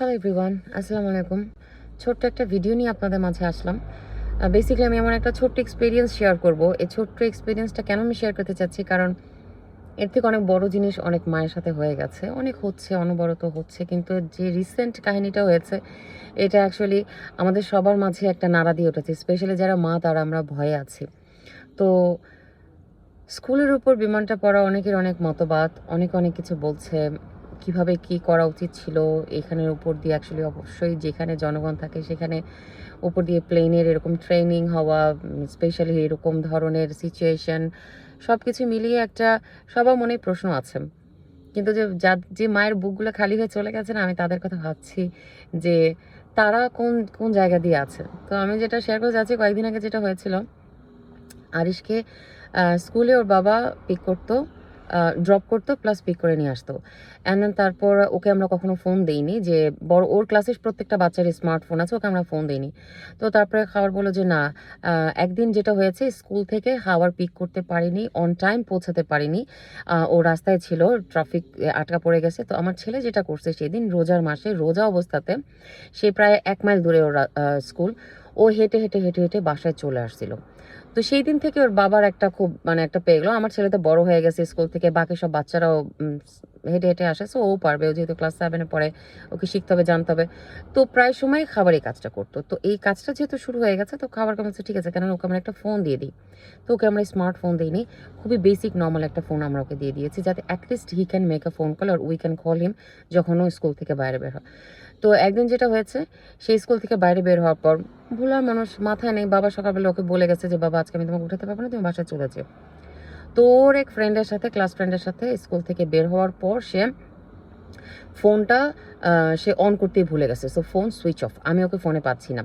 Hello everyone আসসালামু আলাইকুম ছোট্ট একটা ভিডিও নিয়ে আপনাদের মাঝে আসলাম। বেসিক্যালি আমি আমার একটা ছোট্ট এক্সপিরিয়েন্স শেয়ার করব। এই ছোট্ট এক্সপিরিয়েন্সটা কেন আমি শেয়ার করতে চাচ্ছি? কারণ এর থেকে অনেক বড় জিনিস অনেক মায়ের সাথে হয়ে গেছে। অনেক হচ্ছে, অনবরত হচ্ছে। কিন্তু যে রিসেন্ট কাহিনীটা হয়েছে, এটা অ্যাকচুয়ালি আমাদের সবার মাঝে একটা নাড়া দিয়ে উঠেছে। স্পেশালি যারা মা, তারা আমরা ভয়ে আছি। তো স্কুলের উপর বিমানটা পড়া অনেকের অনেক মতবাদ, অনেক অনেক কিছু বলছে। কীভাবে কি করা উচিত ছিল, এখানের উপর দিয়ে অ্যাকচুয়ালি অবশ্যই যেখানে জনগণ থাকে সেখানে উপর দিয়ে প্লেনের এরকম ট্রেনিং হওয়া স্পেশালি এরকম ধরনের সিচুয়েশন সব কিছু মিলিয়ে একটা সবার মনে প্রশ্ন আছে। কিন্তু যে যা, যে মায়ের বুকগুলো খালি হয়ে চলে গেছে না, আমি তাদের কথা ভাবছি যে তারা কোন কোন জায়গা দিয়ে আছে। তো আমি যেটা শেয়ার করতে যাচ্ছি, কয়েকদিন আগে যেটা হয়েছিল, আরিশকে স্কুলে ওর বাবা পিক করতো। ড্রপ করতো প্লাস পিক করে নিয়ে আসতো। অ্যান্ড দেন তারপর ওকে আমরা কখনো ফোন দেইনি যে, বড়, ওর ক্লাসের প্রত্যেকটা বাচ্চার স্মার্টফোন আছে, ওকে আমরা ফোন দিইনি। তো তারপরে খাবার বলো যে, না একদিন যেটা হয়েছে স্কুল থেকে খাবার পিক করতে পারিনি অন টাইম পৌঁছাতে পারিনি। ও রাস্তায় ছিল ট্রাফিক আটকা পড়ে গেছে। তো আমার ছেলে যেটা করছে সেদিন, রোজার মাসে, রোজা অবস্থাতে, সে প্রায় এক মাইল দূরে ওর স্কুল ও হেঁটে হেঁটে হেঁটে হেঁটে বাসায় চলে আসছিল। তো সেই দিন থেকে ওর বাবার একটা খুব মানে একটা পেয়ে গেলো। আমার ছেলে তো বড় হয়ে গেছে স্কুল থেকে, বাকি সব বাচ্চারাও হেঁটে হেঁটে আসে। সো ও পারবে, ও যেহেতু ক্লাস সেভেনে পড়ে, ওকে শিখতে হবে, জানতে হবে। তো প্রায় সময় খাবার এই কাজটা করতো। তো এই কাজটা যেহেতু শুরু হয়ে গেছে, তো খাবার কেমন ঠিক আছে কেন ওকে আমরা একটা ফোন দিয়ে দিই। তো ওকে আমরা স্মার্টফোন দিইনি। খুবই বেসিক নর্মাল একটা ফোন আমরা ওকে দিয়ে দিয়েছি, যাতে at least he can make a phone call R we can call him যখন ও স্কুল থেকে বাইরে বের হয়। তো একদিন যেটা হয়েছে, সেই স্কুল থেকে বাইরে বের হওয়ার পর ভুলার মানুষ মাথায় নেই, বাবা সকালবেলা ওকে বলে গেছে যে, বাবা, আজকে আমি তোমাকে উঠাতে পারব না, তুমি বাসায় চলে তো ওর এক ফ্রেন্ডের সাথে ক্লাস ফ্রেন্ডের সাথে স্কুল থেকে বের হওয়ার পর সে ফোনটা সে অন করতেই ভুলে গেছে। সো ফোন সুইচ অফ আমি ওকে ফোনে পাচ্ছি না।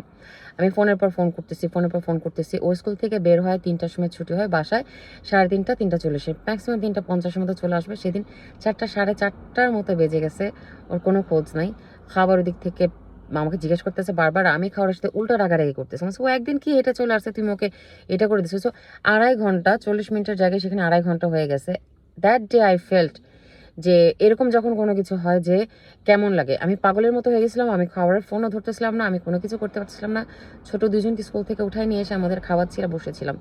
আমি ফোনের পর ফোন করতেছি ফোনের পর ফোন করতেছি। ও স্কুল থেকে বের হয়, তিনটার সময় ছুটি হয় বাসায়। সাড়ে তিনটা তিনটা চল্লিশে ম্যাক্সিমাম তিনটা পঞ্চাশের মতো চলে আসবে। সেদিন চারটা, সাড়ে চারটার মতো বেজে গেছে। ওর কোনো খোঁজ নাই। খাবার ওদিক থেকে আমাকে জিজ্ঞেস করতেছে বারবার, আমি খাওয়ার সাথে উল্টো রাগারাগি করতেছে। আমার ও একদিন কি এটা চলে আসছে? তুমি ওকে এটা করে দিছো। সো আড়াই ঘণ্টা, চল্লিশ মিনিটের জায়গায় সেখানে আড়াই ঘণ্টা হয়ে গেছে। দ্যাট ডে আই ফেল্ট যে এরকম যখন কোনো কিছু হয় যে কেমন লাগে? আমি পাগলের মতো হয়ে গেছিলাম, আমি খাবারের ফোনও ধরতেছিলাম না, আমি কোনো কিছু করতে পারছিলাম না। ছোট দুজনকে স্কুল থেকে উঠাই নিয়ে এসে আমাদের খাওয়াচ্ছিলাম বসেছিলাম।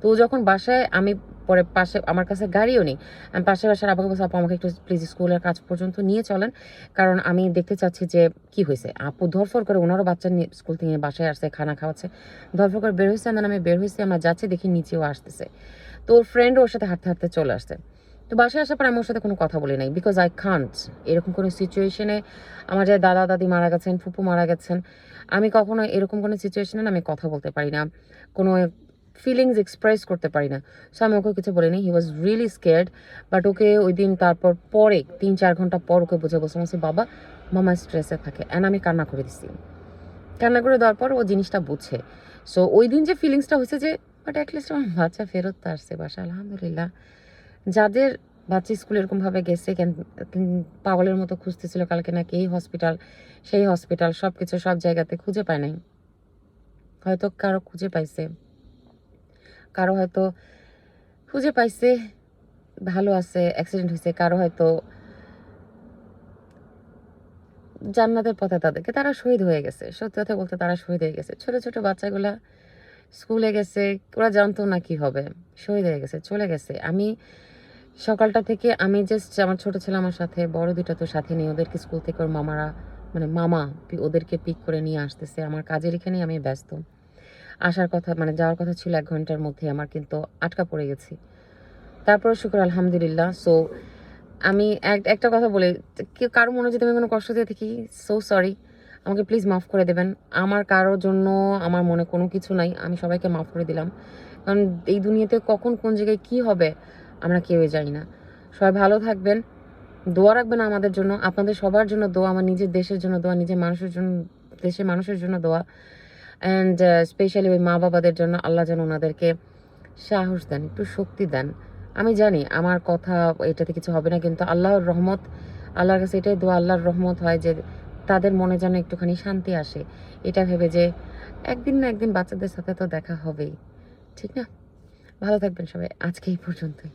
তো যখন বাসায় আমি পরে পাশে, আমার কাছে গাড়িও নেই। আমি পাশে বাসার আপাকে বলছি, আপু, আমাকে একটু প্লিজ স্কুলের কাজ পর্যন্ত নিয়ে চলেন। কারণ আমি দেখতে চাচ্ছি যে কি হয়েছে। আপু ধরফর করে ওনারও বাচ্চা নিয়ে স্কুল থেকে বাসায় আসছে, খানা খাওয়াচ্ছে। ধরফর করে বের হয়েছে আমি বের হয়েছি, আমরা যাচ্ছি, দেখি নিচেও আসতেছে। তো ওর ফ্রেন্ড ওর সাথে হাঁটতে হাঁটতে চলে আসছে। তো বাসায় আসার পর আমি ওর সাথে কোনো কথা বলি নাই বিকজ আই কান্ট এরকম কোনো সিচুয়েশনে আমার যে দাদা, দাদি মারা গেছেন, ফুপু মারা গেছেন, আমি কখনো এরকম কোনো সিচুয়েশনে আমি কথা বলতে পারি না, কোনো ফিলিংস এক্সপ্রেস করতে পারি না। সো আমি ওকে কিছু বলিনি he was really scared but ওকে ওই দিন তারপর পরে, তিন, চার ঘণ্টা পর ওকে বুঝে বসে বলছি বাবা, মামা স্ট্রেসে থাকে। অ্যান্ড আমি কান্না করে দিছি। কান্না করে দেওয়ার পর ও জিনিসটা বুঝে। সো ওই দিন যে ফিলিংসটা হয়েছে যে বাট অ্যাটলিস্ট আমার বাচ্চা ফেরত আসছে বাসা আলহামদুলিল্লাহ। যাদের বাচ্চা স্কুল এরকমভাবে গেছে পাগলের মতো খুঁজতেছিল কালকে নাকি এই হসপিটাল সেই হসপিটাল সব কিছু সব জায়গাতে খুঁজে পায় নাই। হয়তো কারও খুঁজে পাইছে। কারও হয়তো খুঁজে পাইছে, ভালো আছে অ্যাক্সিডেন্ট হয়েছে কারও হয়তো জান্নাতের পথে তাদেরকে, তারা শহীদ হয়ে গেছে। সত্যি কথা বলতে তারা শহীদ হয়ে গেছে। ছোট ছোট বাচ্চাগুলা স্কুলে গেছে, ওরা জানতো না কি হবে, শহীদ হয়ে গেছে, চলে গেছে। আমি সকালটা থেকে আমি জাস্ট আমার ছোট ছেলে আমার সাথে, বড় দুটা তো সাথে নেই, ওদেরকে স্কুল থেকে ওর মামারা মানে মামা ওদেরকে পিক করে নিয়ে আসতেছে। আমার কাজের এখানেই আমি ব্যস্ত। আসার কথা মানে যাওয়ার কথা ছিল এক ঘণ্টার মধ্যে আমার কিন্তু আটকা পড়ে গেছি। তারপর শুক্র, আলহামদুলিল্লাহ। সো আমি এক- একটা কথা বলি, কেউ কারও মনে যদি আমি কোনো কষ্ট দিয়ে থাকি সো সরি আমাকে প্লিজ মাফ করে দেবেন। আমার কারোর জন্য আমার মনে কোনো কিছু নাই, আমি সবাইকে মাফ করে দিলাম। কারণ এই দুনিয়াতে কখন কোন জায়গায় কি হবে আমরা কেউই জানি না। সবাই ভালো থাকবেন, দোয়া রাখবেন আমাদের জন্য, আপনাদের সবার জন্য দোয়া, আমার নিজের দেশের জন্য দোয়া, নিজের মানুষের জন্য, দেশের মানুষের জন্য দোয়া। অ্যান্ড স্পেশালি ওই মা বাবাদের জন্য আল্লাহ যেন ওনাদেরকে সাহস দেন, একটু শক্তি দেন। আমি জানি আমার কথা এটাতে কিছু হবে না, কিন্তু আল্লাহর রহমত, আল্লাহর কাছে এটাই দোয়া, আল্লাহর রহমত হয় যে তাদের মনে যেন একটুখানি শান্তি আসে। এটা ভেবে যে একদিন না একদিন বাচ্চাদের সাথে তো দেখা হবেই, ঠিক না? ভালো থাকবেন সবাই, আজকে এই পর্যন্তই।